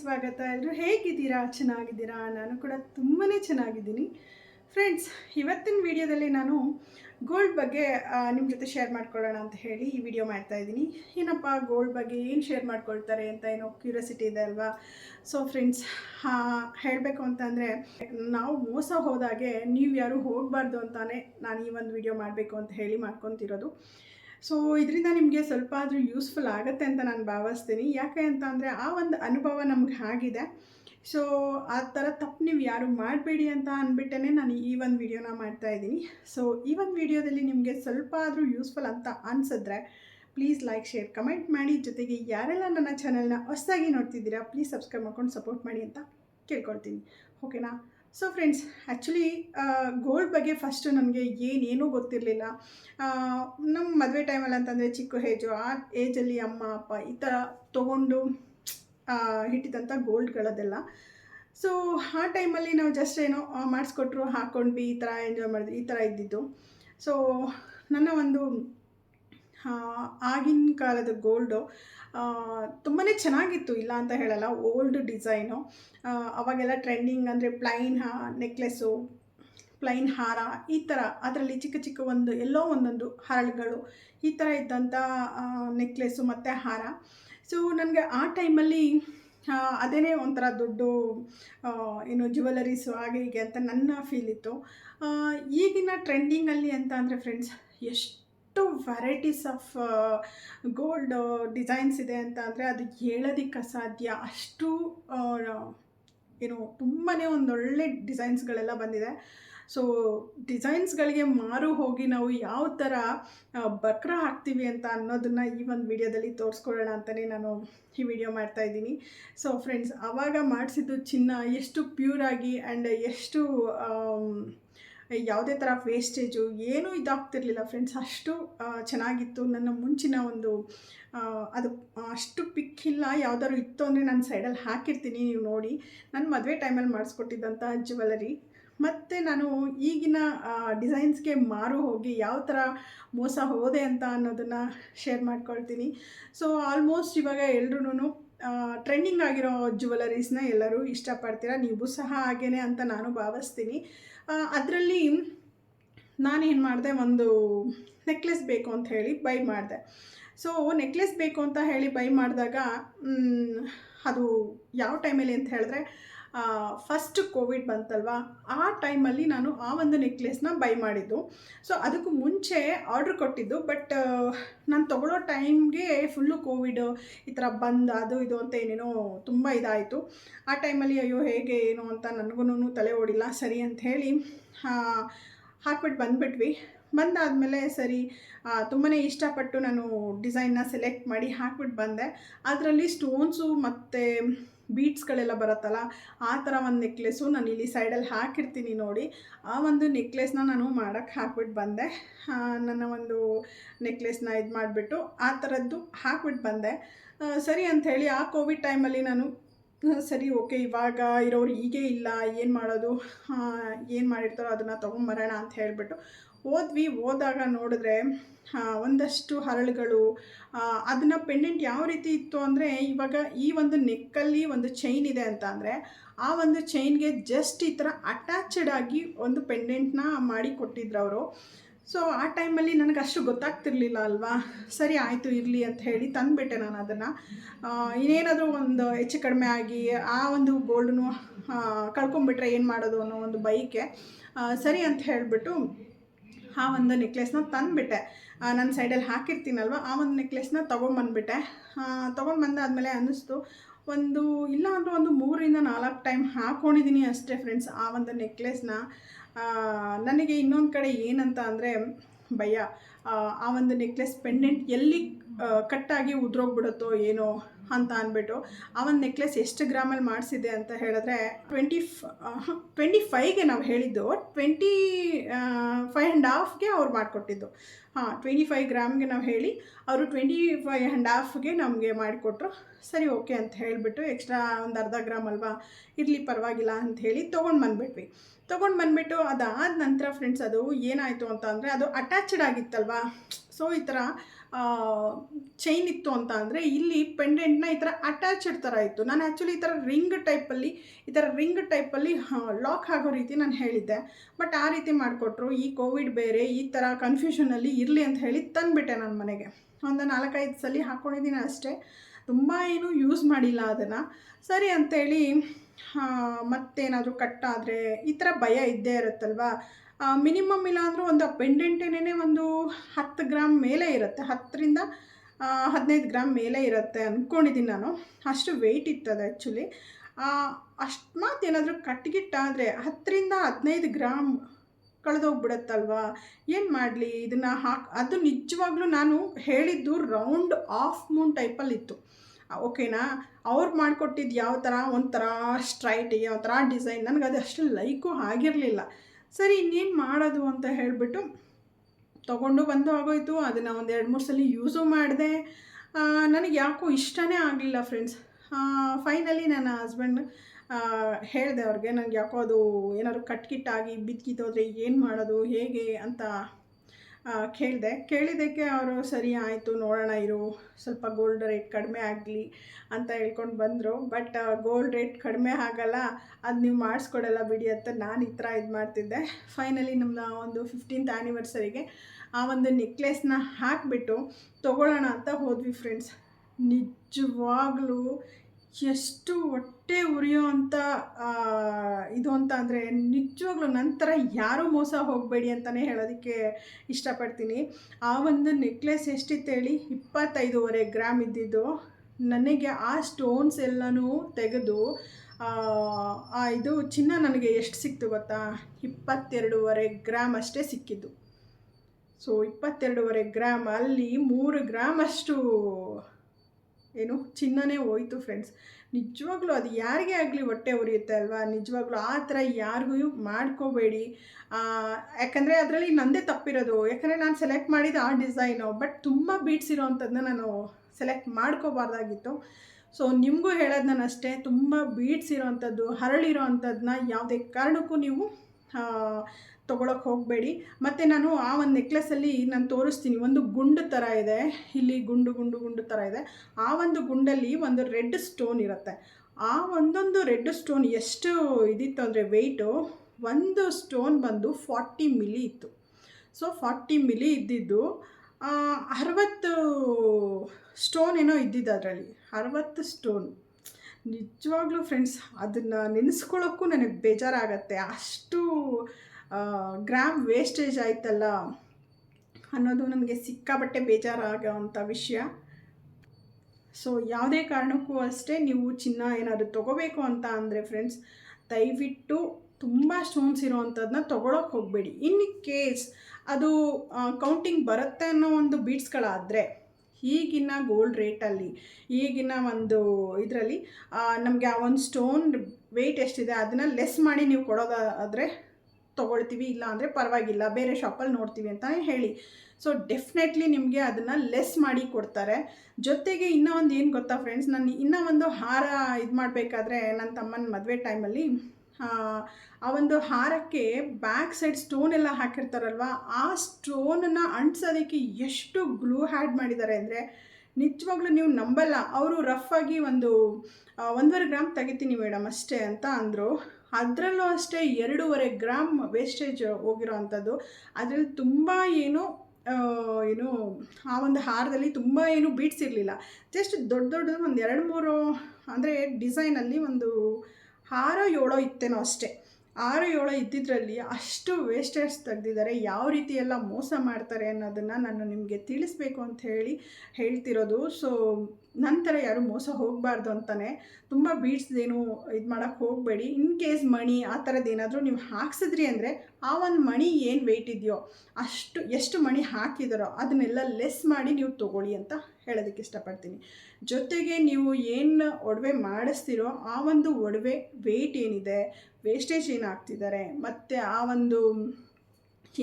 ಸ್ವಾಗತ. ಎಲ್ಲರೂ ಹೇಗಿದ್ದೀರಾ? ಚೆನ್ನಾಗಿದ್ದೀರಾ? ನಾನು ಕೂಡ ತುಂಬಾ ಚೆನ್ನಾಗಿದ್ದೀನಿ. ಫ್ರೆಂಡ್ಸ್ ಇವತ್ತಿನ ವಿಡಿಯೋದಲ್ಲಿ ನಾನು ಗೋಲ್ಡ್ ಬಗ್ಗೆ ನಿಮ್ಮ ಜೊತೆ ಶೇರ್ ಮಾಡ್ಕೊಳ್ಳೋಣ ಅಂತ ಹೇಳಿ ಈ ವಿಡಿಯೋ ಮಾಡ್ತಾ ಇದ್ದೀನಿ. ಏನಪ್ಪ ಗೋಲ್ಡ್ ಬಗ್ಗೆ ಏನು ಶೇರ್ ಮಾಡ್ಕೊಳ್ತಾರೆ ಅಂತ ಏನೋ ಕ್ಯೂರಿಯಾಸಿಟಿ ಇದೆ ಅಲ್ವಾ? ಸೊ ಫ್ರೆಂಡ್ಸ್ ಹೇಳಬೇಕು ಅಂತಂದರೆ, ನಾವು ಮೋಸ ಹೋದಾಗೆ ನೀವು ಯಾರು ಹೋಗಬಾರ್ದು ಅಂತಾನೆ ನಾನು ಈ ಒಂದು ವಿಡಿಯೋ ಮಾಡಬೇಕು ಅಂತ ಹೇಳಿ ಮಾಡ್ಕೊತಿರೋದು. ಸೊ ಇದರಿಂದ ನಿಮಗೆ ಸ್ವಲ್ಪ ಆದರೂ ಯೂಸ್ಫುಲ್ ಆಗುತ್ತೆ ಅಂತ ನಾನು ಭಾವಿಸ್ತೀನಿ. ಯಾಕೆ ಅಂತ ಅಂದರೆ ಆ ಒಂದು ಅನುಭವ ನಮ್ಗೆ ಆಗಿದೆ ಸೊ ಆ ಥರ ತಪ್ಪು ನೀವು ಯಾರು ಮಾಡಬೇಡಿ ಅಂತ ಅಂದ್ಬಿಟ್ಟೇ ನಾನು ಈ ಒಂದು ವಿಡಿಯೋನ ಮಾಡ್ತಾ ಇದ್ದೀನಿ. ಸೊ ಈ ಒಂದು ವಿಡಿಯೋದಲ್ಲಿ ನಿಮಗೆ ಸ್ವಲ್ಪ ಆದರೂ ಯೂಸ್ಫುಲ್ ಅಂತ ಅನಿಸಿದ್ರೆ ಪ್ಲೀಸ್ ಲೈಕ್ ಶೇರ್ ಕಮೆಂಟ್ ಮಾಡಿ. ಜೊತೆಗೆ ಯಾರೆಲ್ಲ ನನ್ನ ಚಾನಲ್ನ ಹೊಸದಾಗಿ ನೋಡ್ತಿದ್ದೀರಾ ಪ್ಲೀಸ್ ಸಬ್ಸ್ಕ್ರೈಬ್ ಮಾಡ್ಕೊಂಡು ಸಪೋರ್ಟ್ ಮಾಡಿ ಅಂತ ಕೇಳ್ಕೊಳ್ತೀನಿ. ಓಕೆನಾ ಸೊ ಫ್ರೆಂಡ್ಸ್ ಆ್ಯಕ್ಚುಲಿ ಗೋಲ್ಡ್ ಬಗ್ಗೆ ಫಸ್ಟು ನನಗೆ ಏನೇನೂ ಗೊತ್ತಿರಲಿಲ್ಲ. ನಮ್ಮ ಮದುವೆ ಟೈಮಲ್ಲಿ ಅಂತಂದರೆ ಚಿಕ್ಕ ಏಜು ಆ ಏಜಲ್ಲಿ ಅಮ್ಮ, ಅಪ್ಪ ಈ ಥರ ತೊಗೊಂಡು ಇಟ್ಟಿದ್ದಂಥ ಗೋಲ್ಡ್ಗಳದೆಲ್ಲ ಸೊ ಆ ಟೈಮಲ್ಲಿ ನಾವು ಜಸ್ಟ್ ಏನೋ ಮಾಡಿಸ್ಕೊಟ್ರು ಹಾಕ್ಕೊಂಡ್ವಿ ಈ ಥರ ಎಂಜಾಯ್ ಮಾಡಿದ್ವಿ, ಈ ಥರ ಇದ್ದಿದ್ದು. ಸೊ ನನ್ನ ಒಂದು ಆಗಿನ ಕಾಲದ ಗೋಲ್ಡು ತುಂಬಾ ಚೆನ್ನಾಗಿತ್ತು, ಇಲ್ಲ ಅಂತ ಹೇಳಲ್ಲ, ಓಲ್ಡ್ ಡಿಸೈನು. ಅವಾಗೆಲ್ಲ ಟ್ರೆಂಡಿಂಗ್ ಅಂದರೆ ಪ್ಲೈನ್ ಹಾ, ನೆಕ್ಲೆಸ್ಸು, ಪ್ಲೈನ್ ಹಾರ, ಈ ಥರ ಅದರಲ್ಲಿ ಚಿಕ್ಕ ಚಿಕ್ಕ ಒಂದು, ಎಲ್ಲೋ ಒಂದೊಂದು ಹರಳುಗಳು ಈ ಥರ ಇದ್ದಂಥ ನೆಕ್ಲೆಸ್ಸು ಮತ್ತು ಹಾರ. ಸೊ ನನಗೆ ಆ ಟೈಮಲ್ಲಿ ಅದೇ ಒಂಥರ ದೊಡ್ಡ ಏನು ಜ್ಯುವೆಲರೀಸು ಹಾಗೆ ಹೀಗೆ ಅಂತ ನನ್ನ ಫೀಲ್ ಇತ್ತು. ಈಗಿನ ಟ್ರೆಂಡಿಂಗಲ್ಲಿ ಅಂತ ಅಂದರೆ ಫ್ರೆಂಡ್ಸ್ ಎಷ್ಟು ಎಷ್ಟು ವೆರೈಟೀಸ್ ಆಫ್ ಗೋಲ್ಡ್ ಡಿಸೈನ್ಸ್ ಇದೆ ಅಂತ ಅಂದರೆ ಅದು ಹೇಳೋದಕ್ಕೆ ಅಸಾಧ್ಯ. ಅಷ್ಟು ಏನು ತುಂಬಾ ಒಂದೊಳ್ಳೆ ಡಿಸೈನ್ಸ್ಗಳೆಲ್ಲ ಬಂದಿದೆ. ಸೊ ಡಿಸೈನ್ಸ್ಗಳಿಗೆ ಮಾರು ಹೋಗಿ ನಾವು ಯಾವ ಥರ ಬಕ್ರ ಹಾಕ್ತೀವಿ ಅಂತ ಅನ್ನೋದನ್ನು ಈ ಒಂದು ವಿಡಿಯೋದಲ್ಲಿ ತೋರಿಸ್ಕೊಳ್ಳೋಣ ಅಂತಲೇ ನಾನು ಈ ವಿಡಿಯೋ ಮಾಡ್ತಾ ಇದ್ದೀನಿ. ಸೊ ಫ್ರೆಂಡ್ಸ್ ಆವಾಗ ಮಾಡಿಸಿದ್ದು ಚಿನ್ನ ಎಷ್ಟು ಪ್ಯೂರಾಗಿ ಆ್ಯಂಡ್ ಎಷ್ಟು ಯಾವುದೇ ಥರ ವೇಸ್ಟೇಜು ಏನೂ ಇದಾಗ್ತಿರ್ಲಿಲ್ಲ ಫ್ರೆಂಡ್ಸ್ ಅಷ್ಟು ಚೆನ್ನಾಗಿತ್ತು. ನನ್ನ ಮುಂಚಿನ ಒಂದು ಅದು, ಅಷ್ಟು ಪಿಕ್ ಇಲ್ಲ. ಯಾವ್ದಾದ್ರು ಇತ್ತು ಅಂದರೆ ನಾನು ಸೈಡಲ್ಲಿ ಹಾಕಿರ್ತೀನಿ. ನೀವು ನೋಡಿ. ನನ್ನ ಮದುವೆ ಟೈಮಲ್ಲಿ ಮಾಡಿಸ್ಕೊಟ್ಟಿದ್ದಂತಹ ಜ್ಯುವೆಲರಿ ಮತ್ತು ನಾನು ಈಗಿನ ಡಿಸೈನ್ಸ್ಗೆ ಮಾರು ಹೋಗಿ ಯಾವ ಥರ ಮೋಸ ಹೋದೆ ಅಂತ ಅನ್ನೋದನ್ನು ಶೇರ್ ಮಾಡ್ಕೊಳ್ತೀನಿ. ಸೊ ಆಲ್ಮೋಸ್ಟ್ ಇವಾಗ ಎಲ್ರೂ ಟ್ರೆಂಡಿಂಗ್ ಆಗಿರೋ ಜ್ಯುವೆಲರೀಸ್ನ ಎಲ್ಲರೂ ಇಷ್ಟಪಡ್ತೀರಾ? ನೀವು ಸಹ ಹಾಗೇ ಅಂತ ನಾನು ಭಾವಿಸ್ತೀನಿ. ಅದರಲ್ಲಿ ನಾನೇನು ಮಾಡಿದೆ? ಒಂದು ನೆಕ್ಲೆಸ್ ಬೇಕು ಅಂತ ಹೇಳಿ ಬೈ ಮಾಡಿದೆ. ಸೊ ನೆಕ್ಲೆಸ್ ಬೇಕು ಅಂತ ಹೇಳಿ ಬೈ ಮಾಡಿದಾಗ ಅದು ಯಾವ ಟೈಮಲ್ಲಿ ಅಂತ ಹೇಳಿದ್ರೆ ಫಸ್ಟ್ ಕೋವಿಡ್ ಬಂತಲ್ವ? ಆ ಟೈಮಲ್ಲಿ ನಾನು ಆ ಒಂದು ನೆಕ್ಲೆಸ್ನ ಬೈ ಮಾಡಿದ್ದು. ಸೊ ಅದಕ್ಕೂ ಮುಂಚೆ ಆರ್ಡ್ರ್ ಕೊಟ್ಟಿದ್ದು ಬಟ್ ನಾನು ತೊಗೊಳ್ಳೋ ಟೈಮ್ಗೆ ಫುಲ್ಲು ಕೋವಿಡ್ ಈ ಥರ ಬಂದು ಅದು ಇದು ಅಂತ ಏನೇನೋ ತುಂಬ ಇದಾಯಿತು. ಆ ಟೈಮಲ್ಲಿ ಅಯ್ಯೋ, ಹೇಗೆ, ಏನು ಅಂತ ನನಗೂ ತಲೆ ಓಡಿಲ್ಲ, ಸರಿ ಅಂತ ಹೇಳಿ ಹಾಕ್ಬಿಟ್ಟು ಬಂದುಬಿಟ್ವಿ. ಬಂದಾದಮೇಲೆ ಸರಿ ತುಂಬಾ ಇಷ್ಟಪಟ್ಟು ನಾನು ಡಿಸೈನ್ನ ಸೆಲೆಕ್ಟ್ ಮಾಡಿ ಹಾಕ್ಬಿಟ್ಟು ಬಂದೆ. ಅದರಲ್ಲಿ ಸ್ಟೋನ್ಸು ಮತ್ತು ಬೀಟ್ಸ್ಗಳೆಲ್ಲ ಬರುತ್ತಲ್ಲ, ಆ ಥರ ಒಂದು ನೆಕ್ಲೆಸ್ಸು ನಾನು ಇಲ್ಲಿ ಸೈಡಲ್ಲಿ ಹಾಕಿರ್ತೀನಿ ನೋಡಿ. ಆ ಒಂದು ನೆಕ್ಲೆಸ್ನ ನಾನು ಮಾಡೋಕ್ಕೆ ಹಾಕ್ಬಿಟ್ಟು ಬಂದೆ. ನನ್ನ ಒಂದು ನೆಕ್ಲೆಸ್ನ ಇದು ಮಾಡಿಬಿಟ್ಟು ಆ ಥರದ್ದು ಹಾಕ್ಬಿಟ್ಟು ಬಂದೆ. ಸರಿ ಅಂಥೇಳಿ ಆ ಕೋವಿಡ್ ಟೈಮಲ್ಲಿ ನಾನು ಸರಿ ಓಕೆ ಇವಾಗ ಇರೋರು ಹೀಗೆ ಇಲ್ಲ, ಏನು ಮಾಡೋದು ಏನು ಮಾಡಿರ್ತಾರೋ ಅದನ್ನು ತೊಗೊಂಬರೋಣ ಅಂತ ಹೇಳಿಬಿಟ್ಟು ಹೋದ್ವಿ ಹೋದಾಗ ನೋಡಿದ್ರೆ ಒಂದಷ್ಟು ಹರಳುಗಳು ಅದನ್ನು ಪೆಂಡೆಂಟ್ ಯಾವ ರೀತಿ ಇತ್ತು ಅಂದರೆ, ಇವಾಗ ಈ ಒಂದು ನೆಕ್ಕಲ್ಲಿ ಒಂದು ಚೈನ್ ಇದೆ ಅಂತ ಅಂದರೆ, ಆ ಒಂದು ಚೈನ್ಗೆ ಜಸ್ಟ್ ಈ ಥರ ಅಟ್ಯಾಚಡ್ ಆಗಿ ಒಂದು ಪೆಂಡೆಂಟ್ನ ಮಾಡಿ ಕೊಟ್ಟಿದ್ರು ಅವರು. ಸೊ ಆ ಟೈಮಲ್ಲಿ ನನಗೆ ಅಷ್ಟು ಗೊತ್ತಾಗ್ತಿರ್ಲಿಲ್ಲ ಅಲ್ವಾ? ಸರಿ, ಆಯಿತು, ಇರಲಿ ಅಂತ ಹೇಳಿ ತಂದುಬಿಟ್ಟೆ ನಾನು ಅದನ್ನು. ಇನ್ನೇನಾದರೂ ಒಂದು ಹೆಚ್ಚು ಕಡಿಮೆ ಆಗಿ ಆ ಒಂದು ಗೋಲ್ಡನ್ನು ಕಳ್ಕೊಂಬಿಟ್ರೆ ಏನು ಮಾಡೋದು ಅನ್ನೋ ಒಂದು ಬೈಕೆ ಸರಿ ಅಂತ ಹೇಳಿಬಿಟ್ಟು ಆ ಒಂದು ನೆಕ್ಲೆಸ್ನ ತಂದುಬಿಟ್ಟೆ. ನನ್ನ ಸೈಡಲ್ಲಿ ಹಾಕಿರ್ತೀನಲ್ವ? ಆ ಒಂದು ನೆಕ್ಲೆಸ್ನ ತೊಗೊಂಬಂದ್ಬಿಟ್ಟೆ. ತೊಗೊಂಡ್ಬಂದಾದಮೇಲೆ ಅನ್ನಿಸ್ತು, ಒಂದು ಇಲ್ಲ ಅಂದರೆ ಒಂದು ಮೂರರಿಂದ ನಾಲ್ಕು ಟೈಮ್ ಹಾಕ್ಕೊಂಡಿದ್ದೀನಿ ಅಷ್ಟೇ ಫ್ರೆಂಡ್ಸ್ ಆ ಒಂದು ನೆಕ್ಲೆಸ್ನ ನನಗೆ ಇನ್ನೊಂದು ಕಡೆ ಏನಂತ ಅಂದರೆ, ಭಯ. ಆ ಒಂದು ನೆಕ್ಲೆಸ್ ಪೆಂಡೆಂಟ್ ಎಲ್ಲಿ ಕಟ್ಟಾಗಿ ಉದ್ರೋಗ್ಬಿಡುತ್ತೋ ಏನೋ. ಅಂತ ಅಂದ್ಬಿಟ್ಟು ಆ ಒಂದು ನೆಕ್ಲೆಸ್ ಎಷ್ಟು ಗ್ರಾಮಲ್ಲಿ ಮಾಡಿಸಿದೆ ಅಂತ ಹೇಳಿದ್ರೆ ಟ್ವೆಂಟಿ ಟ್ವೆಂಟಿ ಫೈವ್ಗೆ ನಾವು ಹೇಳಿದ್ದು ಟ್ವೆಂಟಿ ಫೈವ್ ಆ್ಯಂಡ್ ಹಾಫ್ಗೆ ಅವ್ರು ಮಾಡಿಕೊಟ್ಟಿದ್ದು. ಹಾಂ ಟ್ವೆಂಟಿ ಫೈವ್ ಗ್ರಾಮ್ಗೆ ನಾವು ಹೇಳಿ, ಅವರು ಟ್ವೆಂಟಿ ಫೈವ್ ಆ್ಯಂಡ್ ಹಾಫ್ಗೆ ನಮಗೆ ಮಾಡಿಕೊಟ್ರು. ಸರಿ ಓಕೆ ಅಂತ ಹೇಳಿಬಿಟ್ಟು ಎಕ್ಸ್ಟ್ರಾ ಒಂದು ಅರ್ಧ ಗ್ರಾಮ್ ಅಲ್ವಾ, ಇರಲಿ ಪರವಾಗಿಲ್ಲ ಅಂತ ಹೇಳಿ ತೊಗೊಂಡು ಬಂದುಬಿಟ್ವಿ. ತೊಗೊಂಡು ಬಂದ್ಬಿಟ್ಟು ಅದಾದ ನಂತರ ಫ್ರೆಂಡ್ಸ್ ಅದು ಏನಾಯಿತು ಅಂತ ಅಂದರೆ ಅದು ಅಟ್ಯಾಚ್ಡ್ ಆಗಿತ್ತಲ್ವಾ? ಸೊ ಈ ಥರ ಚೈನ್ ಇತ್ತು ಅಂತ ಅಂದರೆ ಇಲ್ಲಿ ಪೆಂಡೆಂಟ್ನ ಈ ಥರ ಅಟ್ಯಾಚ್ಡ್ ಥರ ಇತ್ತು. ನಾನು ಆ್ಯಕ್ಚುಲಿ ಈ ಥರ ರಿಂಗ್ ಟೈಪಲ್ಲಿ ಈ ಥರ ರಿಂಗ್ ಟೈಪಲ್ಲಿ ಲಾಕ್ ಆಗೋ ರೀತಿ ನಾನು ಹೇಳಿದ್ದೆ. ಬಟ್ ಆ ರೀತಿ ಮಾಡಿಕೊಟ್ರು. ಈ ಕೋವಿಡ್ ಬೇರೆ, ಈ ಥರ ಕನ್ಫ್ಯೂಷನಲ್ಲಿ ಇರಲಿ ಅಂತ ಹೇಳಿ ತಂದುಬಿಟ್ಟೆ ನನ್ನ ಮನೆಗೆ. ಒಂದು ನಾಲ್ಕೈದು ಸಲ ಹಾಕ್ಕೊಂಡಿದ್ದೀನಿ ಅಷ್ಟೇ. ತುಂಬ ಏನು ಯೂಸ್ ಮಾಡಿಲ್ಲ ಅದನ್ನು. ಸರಿ ಅಂತೇಳಿ ಮತ್ತೇನಾದರೂ ಕಟ್ಟಾದರೆ ಈ ಥರ ಭಯ ಇದ್ದೇ ಇರುತ್ತಲ್ವಾ? ಮಿನಿಮಮ್ ಇಲ್ಲಾಂದರೂ ಒಂದು ಪೆಂಡೆಂಟೇನೇ ಒಂದು ಹತ್ತು ಗ್ರಾಮ್ ಮೇಲೆ ಇರುತ್ತೆ. ಹತ್ತರಿಂದ ಹದಿನೈದು ಗ್ರಾಮ್ ಮೇಲೆ ಇರುತ್ತೆ ಅಂದ್ಕೊಂಡಿದ್ದೀನಿ ನಾನು. ಅಷ್ಟು ವೆಯ್ಟ್ ಇರ್ತದೆ ಆ್ಯಕ್ಚುಲಿ ಅಷ್ಟು ಏನಾದರೂ ಕಟ್ಟಿಗಿಟ್ಟಾದರೆ ಹತ್ತರಿಂದ ಹದಿನೈದು ಗ್ರಾಮ್ ಕಳೆದೋಗ್ಬಿಡತ್ತಲ್ವಾ? ಏನು ಮಾಡಲಿ? ಇದನ್ನು ಹಾಕಿ, ಅದು ನಿಜವಾಗ್ಲೂ ನಾನು ಹೇಳಿದ್ದು ರೌಂಡ್ ಆಫ್ ಮೂನ್ ಟೈಪಲ್ಲಿತ್ತು ಓಕೆನಾ ಅವ್ರು ಮಾಡಿಕೊಟ್ಟಿದ್ದು ಯಾವ ಥರ ಒಂಥರ ಸ್ಟ್ರೈಟ್ ಯಾವ ಥರ ಡಿಸೈನ್ ನನಗೆ ಅದು ಅಷ್ಟು ಲೈಕು ಆಗಿರಲಿಲ್ಲ. ಸರಿ, ಇನ್ನೇನು ಮಾಡೋದು ಅಂತ ಹೇಳಿಬಿಟ್ಟು ತೊಗೊಂಡು ಬಂದು ಆಗೋಯಿತು. ಅದನ್ನು ಒಂದು ಎರಡು, ಮೂರು ಸಲ ಯೂಸು ಮಾಡಿದೆ. ನನಗೆ ಯಾಕೋ ಇಷ್ಟನೇ ಆಗಲಿಲ್ಲ ಫ್ರೆಂಡ್ಸ್. ಫೈನಲಿ ನನ್ನ ಹಸ್ಬೆಂಡ್ ಹೇಳಿದೆ ಅವ್ರಿಗೆ ನನಗೆ ಯಾಕೋ ಅದು ಏನಾದ್ರು ಕಟ್ಕಿಟ್ಟಾಗಿ ಬಿದ್ಕಿತ್ತೋದ್ರೆ ಏನು ಮಾಡೋದು, ಹೇಗೆ ಅಂತ ಕೇಳಿದೆ. ಕೇಳಿದ್ದಕ್ಕೆ ಅವರು, ಸರಿ ಆಯಿತು, ನೋಡೋಣ ಇರು. ಸ್ವಲ್ಪ ಗೋಲ್ಡ್ ರೇಟ್ ಕಡಿಮೆ ಆಗಲಿ ಅಂತ ಹೇಳ್ಕೊಂಡು ಬಂದರು. ಬಟ್ ಗೋಲ್ಡ್ ರೇಟ್ ಕಡಿಮೆ ಆಗಲ್ಲ. ಅದು ನೀವು ಮಾಡಿಸ್ಕೊಡಲ್ಲ ಬಿಡಿ ಅಂತ ನಾನು ಈ ಥರ ಇದು ಮಾಡ್ತಿದ್ದೆ. ಫೈನಲಿ ನಮ್ಮ ಒಂದು ಫಿಫ್ಟೀನ್ತ್ ಆ್ಯನಿವರ್ಸರಿಗೆ ಆ ಒಂದು ನೆಕ್ಲೆಸ್ನ ಹಾಕಿಬಿಟ್ಟು ತೊಗೊಳ್ಳೋಣ ಅಂತ ಹೋದ್ವಿ ಫ್ರೆಂಡ್ಸ್ ನಿಜವಾಗ್ಲೂ ಎಷ್ಟು ಹೊಟ್ಟೆ ಉರಿಯೋ ಅಂತ ಇದು ಅಂತ ಅಂದರೆ ನಿಜವಾಗ್ಲೂ ನಂತರ ಯಾರೂ ಮೋಸ ಹೋಗಬೇಡಿ ಅಂತಲೇ ಹೇಳೋದಕ್ಕೆ ಇಷ್ಟಪಡ್ತೀನಿ. ಆ ಒಂದು ನೆಕ್ಲೆಸ್ ಎಷ್ಟಿತ್ತು ಹೇಳಿ? ಇಪ್ಪತ್ತೈದೂವರೆ ಗ್ರಾಮ್ ಇದ್ದಿದ್ದು. ನನಗೆ ಆ ಸ್ಟೋನ್ಸ್ ಎಲ್ಲನೂ ತೆಗೆದು ಇದು ಚಿನ್ನ ನನಗೆ ಎಷ್ಟು ಸಿಕ್ತು ಗೊತ್ತಾ? ಇಪ್ಪತ್ತೆರಡೂವರೆ ಗ್ರಾಮ್ ಅಷ್ಟೇ ಸಿಕ್ಕಿದ್ದು. ಸೊ ಇಪ್ಪತ್ತೆರಡೂವರೆ ಗ್ರಾಮ್ ಅಲ್ಲಿ ಮೂರು ಗ್ರಾಮ್ ಅಷ್ಟು ಏನು ಚಿನ್ನನೇ ಹೋಯ್ತು ಫ್ರೆಂಡ್ಸ್ ನಿಜವಾಗ್ಲೂ ಅದು ಯಾರಿಗೆ ಆಗಲಿ ಹೊಟ್ಟೆ ಉರಿಯುತ್ತೆ ಅಲ್ವಾ? ನಿಜವಾಗ್ಲೂ ಆ ಥರ ಯಾರಿಗೂ ಮಾಡ್ಕೋಬೇಡಿ. ಯಾಕಂದರೆ ಅದರಲ್ಲಿ ನಂದೇ ತಪ್ಪಿರೋದು. ಯಾಕಂದರೆ ನಾನು ಸೆಲೆಕ್ಟ್ ಮಾಡಿದ ಆ ಡಿಸೈನು ಬಟ್ ತುಂಬ ಬೀಟ್ಸ್ ಇರೋವಂಥದ್ದನ್ನ ನಾನು ಸೆಲೆಕ್ಟ್ ಮಾಡ್ಕೋಬಾರ್ದಾಗಿತ್ತು. ಸೊ ನಿಮಗೂ ಹೇಳೋದು ನಾನು ಅಷ್ಟೇ, ತುಂಬ ಬೀಟ್ಸ್ ಇರೋವಂಥದ್ದು ಹರಳಿರೋ ಅಂಥದ್ದನ್ನ ಯಾವುದೇ ಕಾರಣಕ್ಕೂ ನೀವು ತೊಗೊಳಕ್ಕೆ ಹೋಗಬೇಡಿ. ಮತ್ತು ನಾನು ಆ ಒಂದು ನೆಕ್ಲೆಸಲ್ಲಿ ನಾನು ತೋರಿಸ್ತೀನಿ. ಒಂದು ಗುಂಡು ಥರ ಇದೆ. ಇಲ್ಲಿ ಗುಂಡು ಗುಂಡು ಗುಂಡು ಥರ ಇದೆ. ಆ ಒಂದು ಗುಂಡಲ್ಲಿ ಒಂದು ರೆಡ್ ಸ್ಟೋನ್ ಇರುತ್ತೆ. ಆ ಒಂದೊಂದು ರೆಡ್ ಸ್ಟೋನ್ ಎಷ್ಟು ಇದಿತ್ತು ಅಂದರೆ ವೆಯ್ಟು ಒಂದು ಸ್ಟೋನ್ ಬಂದು ಫಾರ್ಟಿ ಮಿಲಿ ಇತ್ತು. ಸೊ, ಫಾರ್ಟಿ ಮಿಲಿ ಇದ್ದಿದ್ದು ಅರವತ್ತು ಸ್ಟೋನ್ ಏನೋ ಇದ್ದಿದ್ದು ಅದರಲ್ಲಿ. ಅರವತ್ತು ಸ್ಟೋನ್. ನಿಜವಾಗ್ಲೂ ಫ್ರೆಂಡ್ಸ್ ಅದನ್ನು ನೆನೆಸ್ಕೊಳ್ಳೋಕ್ಕೂ ನನಗೆ ಬೇಜಾರಾಗತ್ತೆ. ಅಷ್ಟು ಗ್ರಾಮ್ ವೇಸ್ಟೇಜ್ ಆಯ್ತಲ್ಲ? ಅನ್ನೋದು ನನಗೆ ಸಿಕ್ಕಾಬಟ್ಟೆ ಬೇಜಾರಾಗೋವಂಥ ವಿಷಯ. ಸೊ ಯಾವುದೇ ಕಾರಣಕ್ಕೂ ಅಷ್ಟೇ ನೀವು ಚಿನ್ನ ಏನಾದರೂ ತೊಗೋಬೇಕು ಅಂತ ಅಂದರೆ ಫ್ರೆಂಡ್ಸ್ ದಯವಿಟ್ಟು ತುಂಬ ಸ್ಟೋನ್ಸ್ ಇರೋವಂಥದ್ದನ್ನ ತೊಗೊಳಕ್ಕೆ ಹೋಗಬೇಡಿ. ಇನ್ ಕೇಸ್ ಅದು ಕೌಂಟಿಂಗ್ ಬರುತ್ತೆ ಅನ್ನೋ ಒಂದು ಬೀಟ್ಸ್ಗಳಾದರೆ ಈಗಿನ ಗೋಲ್ಡ್ ರೇಟಲ್ಲಿ ಈಗಿನ ಒಂದು ಇದರಲ್ಲಿ ನಮಗೆ ಆ ಒಂದು ಸ್ಟೋನ್ ವೆಯ್ಟ್ ಎಷ್ಟಿದೆ, ಅದನ್ನು ಲೆಸ್ ಮಾಡಿ ನೀವು ಕೊಡೋದಾದರೆ ತೊಗೊಳ್ತೀವಿ ಇಲ್ಲ ಅಂದರೆ ಪರವಾಗಿಲ್ಲ, ಬೇರೆ ಶಾಪಲ್ಲಿ ನೋಡ್ತೀವಿ ಅಂತ ಹೇಳಿ. ಸೊ ಡೆಫಿನೆಟ್ಲಿ ನಿಮಗೆ ಅದನ್ನು ಲೆಸ್ ಮಾಡಿ ಕೊಡ್ತಾರೆ. ಜೊತೆಗೆ ಇನ್ನೂ ಒಂದು ಏನು ಗೊತ್ತಾ ಫ್ರೆಂಡ್ಸ್ ನಾನು ಇನ್ನೂ ಒಂದು ಹಾರ ಇದು ಮಾಡಬೇಕಾದ್ರೆ ನನ್ನ ತಮ್ಮನ ಮದುವೆ ಟೈಮಲ್ಲಿ ಆ ಒಂದು ಹಾರಕ್ಕೆ ಬ್ಯಾಕ್ ಸೈಡ್ ಸ್ಟೋನ್ ಎಲ್ಲ ಹಾಕಿರ್ತಾರಲ್ವ, ಆ ಸ್ಟೋನನ್ನು ಅಂಟಿಸೋದಕ್ಕೆ ಎಷ್ಟು ಗ್ಲೂ ಹ್ಯಾಡ್ ಮಾಡಿದ್ದಾರೆ ಅಂದರೆ, ನಿಜವಾಗ್ಲೂ ನೀವು ನಂಬಲ್ಲ. ಅವರು ರಫ್ ಆಗಿ ಒಂದು ಒಂದೂವರೆ ಗ್ರಾಮ್ ತೆಗಿತೀನಿ ಮೇಡಮ್ ಅಷ್ಟೇ ಅಂತ ಅಂದರು. ಅದರಲ್ಲೂ ಅಷ್ಟೇ ಎರಡೂವರೆ ಗ್ರಾಮ್ ವೇಸ್ಟೇಜ್ ಹೋಗಿರೋ ಅಂಥದ್ದು ಅದರಲ್ಲಿ ತುಂಬ ಏನು ಏನು, ಆ ಒಂದು ಹಾರದಲ್ಲಿ ತುಂಬ ಏನು ಬೀಟ್ಸ್ ಇರಲಿಲ್ಲ. ಜಸ್ಟ್ ದೊಡ್ಡ ದೊಡ್ಡದು ಒಂದು ಎರಡು ಮೂರು, ಅಂದರೆ ಡಿಸೈನಲ್ಲಿ ಒಂದು ಹಾರ ಏಳೋ ಇತ್ತೇನೋ ಅಷ್ಟೇ. ಆರು ಏಳು ಇದ್ದಿದ್ರಲ್ಲಿ ಅಷ್ಟು ವೇಸ್ಟೇಜ್ ತೆಗೆದಿದ್ದಾರೆ. ಯಾವ ರೀತಿ ಎಲ್ಲ ಮೋಸ ಮಾಡ್ತಾರೆ ಅನ್ನೋದನ್ನು ನಾನು ನಿಮಗೆ ತಿಳಿಸ್ಬೇಕು ಅಂತ ಹೇಳಿ ಹೇಳ್ತಿರೋದು. ಸೊ ನಂತರ ಯಾರು ಮೋಸ ಹೋಗಬಾರ್ದು ಅಂತಲೇ ತುಂಬ ಬೀಡ್ಸ್ದೇನು ಇದು ಮಾಡೋಕ್ಕೆ ಹೋಗಬೇಡಿ. ಇನ್ ಕೇಸ್ ಮಣಿ ಆ ಥರದ್ದು ಏನಾದರೂ ನೀವು ಹಾಕ್ಸಿದ್ರಿ ಅಂದರೆ ಆ ಒಂದು ಮಣಿ ಏನು ವೆಯ್ಟ್ ಇದೆಯೋ ಅಷ್ಟು, ಎಷ್ಟು ಮಣಿ ಹಾಕಿದಾರೋ ಅದನ್ನೆಲ್ಲ ಲೆಸ್ ಮಾಡಿ ನೀವು ತೊಗೊಳ್ಳಿ ಅಂತ ಹೇಳೋದಕ್ಕೆ ಇಷ್ಟಪಡ್ತೀನಿ. ಜೊತೆಗೆ ನೀವು ಏನು ಒಡವೆ ಮಾಡಿಸ್ತೀರೋ ಆ ಒಂದು ಒಡವೆ ವೆಯ್ಟ್ ಏನಿದೆ ವೇಸ್ಟೇಜ್ ಏನು ಹಾಕ್ತಿದ್ದಾರೆ, ಮತ್ತು ಆ ಒಂದು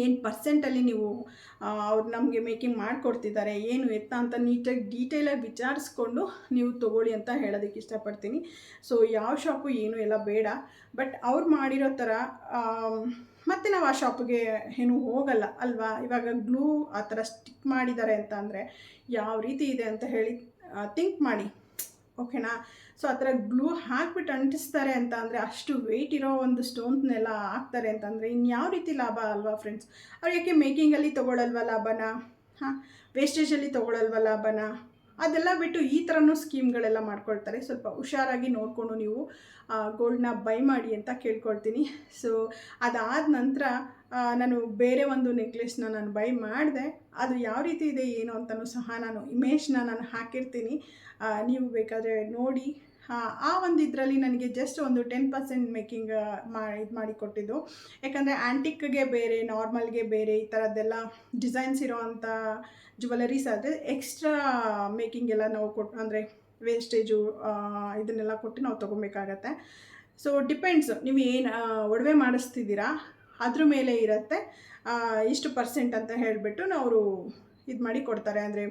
ಏನು ಪರ್ಸೆಂಟಲ್ಲಿ ನೀವು ಅವ್ರು ನಮಗೆ ಮೇಕಿಂಗ್ ಮಾಡಿಕೊಡ್ತಿದ್ದಾರೆ, ಏನು ಎತ್ತ ಅಂತ ನೀಟಾಗಿ ಡೀಟೇಲಾಗಿ ವಿಚಾರಿಸ್ಕೊಂಡು ನೀವು ತೊಗೊಳ್ಳಿ ಅಂತ ಹೇಳೋದಕ್ಕೆ ಇಷ್ಟಪಡ್ತೀನಿ. ಸೊ ಯಾವ ಶಾಪು ಏನು ಎಲ್ಲ ಬೇಡ. ಬಟ್ ಅವ್ರು ಮಾಡಿರೋ ಥರ ಮತ್ತೆ ನಾವು ಆ ಶಾಪಿಗೆ ಏನು ಹೋಗಲ್ಲ ಅಲ್ವಾ? ಇವಾಗ ಗ್ಲೂ ಆ ಥರ ಸ್ಟಿಕ್ ಮಾಡಿದ್ದಾರೆ ಅಂತ ಅಂದರೆ ಯಾವ ರೀತಿ ಇದೆ ಅಂತ ಹೇಳಿ ಥಿಂಕ್ ಮಾಡಿ. ಓಕೆನಾ ಸೊ, ಆ ಥರ ಗ್ಲೂ ಹಾಕ್ಬಿಟ್ಟು ಅಂಟಿಸ್ತಾರೆ ಅಂತ ಅಂದರೆ ಅಷ್ಟು ವೆಯ್ಟ್ ಇರೋ ಒಂದು ಸ್ಟೋನ್ಸ್ನೆಲ್ಲ ಹಾಕ್ತಾರೆ ಅಂತಂದರೆ ಇನ್ಯಾವ ರೀತಿ ಲಾಭ ಅಲ್ವಾ ಫ್ರೆಂಡ್ಸ್ ಅವ್ರು ಯಾಕೆ ಮೇಕಿಂಗಲ್ಲಿ ತೊಗೊಳಲ್ವ ಲಾಭನ? ಹಾಂ ವೇಸ್ಟೇಜಲ್ಲಿ ತೊಗೊಳಲ್ವ ಲಾಭನ? ಅದೆಲ್ಲ ಬಿಟ್ಟು ಈ ಥರನೂ ಸ್ಕೀಮ್ಗಳೆಲ್ಲ ಮಾಡ್ಕೊಳ್ತಾರೆ. ಸ್ವಲ್ಪ ಹುಷಾರಾಗಿ ನೋಡಿಕೊಂಡು ನೀವು ಗೋಲ್ಡ್ನ ಬೈ ಮಾಡಿ ಅಂತ ಕೇಳ್ಕೊಳ್ತೀನಿ. ಸೊ ಅದಾದ ನಂತರ ನಾನು ಬೇರೆ ಒಂದು ನೆಕ್ಲೆಸ್ನ ನಾನು ಬೈ ಮಾಡಿದೆ. ಅದು ಯಾವ ರೀತಿ ಇದೆ ಏನು ಅಂತಲೂ ಸಹ ನಾನು ಇಮೇಜ್ನ ನಾನು ಹಾಕಿರ್ತೀನಿ. ನೀವು ಬೇಕಾದರೆ ನೋಡಿ. ಆ, ಒಂದು ಇದರಲ್ಲಿ ನನಗೆ ಜಸ್ಟ್ ಒಂದು ಟೆನ್ ಪರ್ಸೆಂಟ್ ಮೇಕಿಂಗ್ ಮಾ ಇದು ಮಾಡಿಕೊಟ್ಟಿದ್ದು ಯಾಕಂದರೆ ಆ್ಯಂಟಿಕ್ಗೆ ಬೇರೆ ನಾರ್ಮಲ್ಗೆ ಬೇರೆ ಈ ಥರದ್ದೆಲ್ಲ ಡಿಸೈನ್ಸ್ ಇರೋವಂಥ ಜ್ಯುವೆಲರೀಸ್ ಆದರೆ ಎಕ್ಸ್ಟ್ರಾ ಮೇಕಿಂಗ್ ಎಲ್ಲ ನಾವು ಕೊಟ್ಟು ಅಂದರೆ ವೇಸ್ಟೇಜು ಇದನ್ನೆಲ್ಲ ಕೊಟ್ಟು ನಾವು ತೊಗೊಬೇಕಾಗತ್ತೆ. ಸೊ ಡಿಪೆಂಡ್ಸ್ ನೀವು ಏನು ಒಡವೆ ಮಾಡಿಸ್ತಿದ್ದೀರಾ? ಅದ್ರ ಮೇಲೆ ಇರುತ್ತೆ. ಇಷ್ಟು ಪರ್ಸೆಂಟ್ ಅಂತ ಹೇಳಿಬಿಟ್ಟು ಅವರು ಇದು ಮಾಡಿ ಕೊಡ್ತಾರೆ. ಅಂದರೆ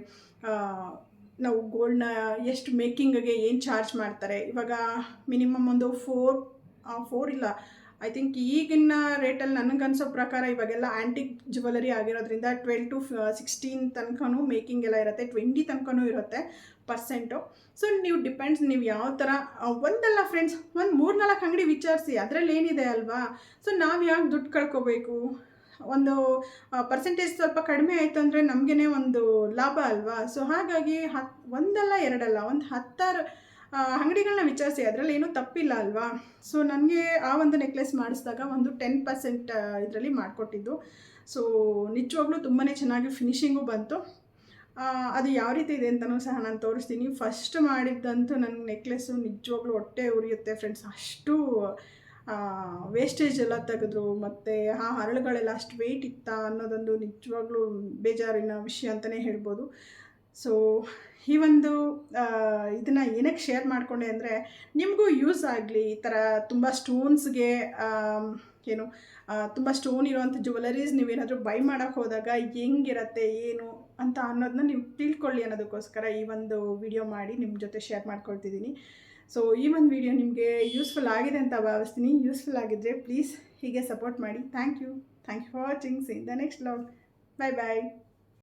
ನಾವು ಗೋಲ್ಡ್ನ ಎಷ್ಟು ಮೇಕಿಂಗ್ಗೆ ಏನು ಚಾರ್ಜ್ ಮಾಡ್ತಾರೆ. ಇವಾಗ ಮಿನಿಮಮ್ ಒಂದು ಫೋರ್ ಫೋರ್ ಇಲ್ಲ. ಐ ಥಿಂಕ್ ಈಗಿನ ರೇಟಲ್ಲಿ ನನಗನ್ಸೋ ಪ್ರಕಾರ ಇವಾಗೆಲ್ಲ ಆ್ಯಂಟಿಕ್ ಜ್ಯುವೆಲರಿ ಆಗಿರೋದ್ರಿಂದ ಟ್ವೆಲ್ ಟು ಸಿಕ್ಸ್ಟೀನ್ ತನಕನೂ ಮೇಕಿಂಗ್ ಎಲ್ಲ ಇರುತ್ತೆ. ಟ್ವೆಂಟಿ ತನಕನೂ ಇರುತ್ತೆ. ಪರ್ಸೆಂಟು. ಸೊ ನೀವು ಡಿಪೆಂಡ್ಸ್ ನೀವು ಯಾವ ಥರ ಒಂದಲ್ಲ ಫ್ರೆಂಡ್ಸ್ ಒಂದು ಮೂರು ನಾಲ್ಕು ಅಂಗಡಿ ವಿಚಾರಿಸಿ, ಅದರಲ್ಲಿ ಏನಿದೆ ಅಲ್ವಾ? ಸೊ ನಾವು ಯಾಕೆ ದುಡ್ಡು ಕಳ್ಕೊಬೇಕು? ಒಂದು ಪರ್ಸೆಂಟೇಜ್ ಸ್ವಲ್ಪ ಕಡಿಮೆ ಆಯಿತು ಅಂದರೆ ನಮಗೇ ಒಂದು ಲಾಭ ಅಲ್ವಾ? ಸೊ ಹಾಗಾಗಿ ಹತ್, ಒಂದಲ್ಲ ಎರಡಲ್ಲ, ಒಂದು ಹತ್ತಾರು ಅಂಗಡಿಗಳನ್ನ ವಿಚಾರಿಸಿ, ಅದರಲ್ಲಿ ಏನೂ ತಪ್ಪಿಲ್ಲ ಅಲ್ವಾ? ಸೊ ನನಗೆ ಆ ಒಂದು ನೆಕ್ಲೆಸ್ ಮಾಡಿಸಿದಾಗ ಒಂದು ಟೆನ್ ಪರ್ಸೆಂಟ್ ಇದರಲ್ಲಿ ಮಾಡಿಕೊಟ್ಟಿದ್ದು. ಸೊ ನಿಜವಾಗ್ಲೂ ತುಂಬಾ ಚೆನ್ನಾಗಿ ಫಿನಿಷಿಂಗು ಬಂತು. ಅದು ಯಾವ ರೀತಿ ಇದೆ ಅಂತಲೂ ಸಹ ನಾನು ತೋರಿಸ್ತೀನಿ. ಫಸ್ಟ್ ಮಾಡಿದ್ದಂತೂ ನನ್ನ ನೆಕ್ಲೆಸ್ಸು ನಿಜವಾಗ್ಲೂ ಹೊಟ್ಟೆ ಉರಿಯುತ್ತೆ ಫ್ರೆಂಡ್ಸ್ ಅಷ್ಟು ವೇಸ್ಟೇಜ್ ಎಲ್ಲ ತೆಗೆದ್ರು, ಮತ್ತು ಆ ಹರಳುಗಳೆಲ್ಲ ಅಷ್ಟು ವೆಯ್ಟ್ ಇತ್ತಾ ಅನ್ನೋದೊಂದು ನಿಜವಾಗ್ಲೂ ಬೇಜಾರಿನ ವಿಷಯ ಅಂತಲೇ ಹೇಳ್ಬೋದು. ಸೊ ಈ ಒಂದು ಇದನ್ನು ಏನಕ್ಕೆ ಶೇರ್ ಮಾಡಿಕೊಂಡೆ ಅಂದರೆ, ನಿಮಗೂ ಯೂಸ್ ಆಗಲಿ ಈ ಥರ ತುಂಬ ಸ್ಟೋನ್ಸ್ಗೆ ಏನು ತುಂಬ ಸ್ಟೋನ್ ಇರುವಂಥ ಜ್ಯುವೆಲರೀಸ್ ನೀವೇನಾದರೂ ಬೈ ಮಾಡೋಕ್ಕೆ ಹೋದಾಗ ಹೆಂಗಿರತ್ತೆ, ಏನು ಅಂತ ಅನ್ನೋದನ್ನ ನೀವು ತಿಳ್ಕೊಳ್ಳಿ ಅನ್ನೋದಕ್ಕೋಸ್ಕರ ಈ ಒಂದು ವಿಡಿಯೋ ಮಾಡಿ ನಿಮ್ಮ ಜೊತೆ ಶೇರ್ ಮಾಡ್ಕೊಳ್ತಿದ್ದೀನಿ. ಸೊ ಈ ಒಂದು ವಿಡಿಯೋ ನಿಮಗೆ ಯೂಸ್ಫುಲ್ ಆಗಿದೆ ಅಂತ ಭಾವಿಸ್ತೀನಿ. ಯೂಸ್ಫುಲ್ ಆಗಿದ್ದರೆ ಪ್ಲೀಸ್ ಹೀಗೆ ಸಪೋರ್ಟ್ ಮಾಡಿ. Thank you thank you for watching see the next vlog bye bye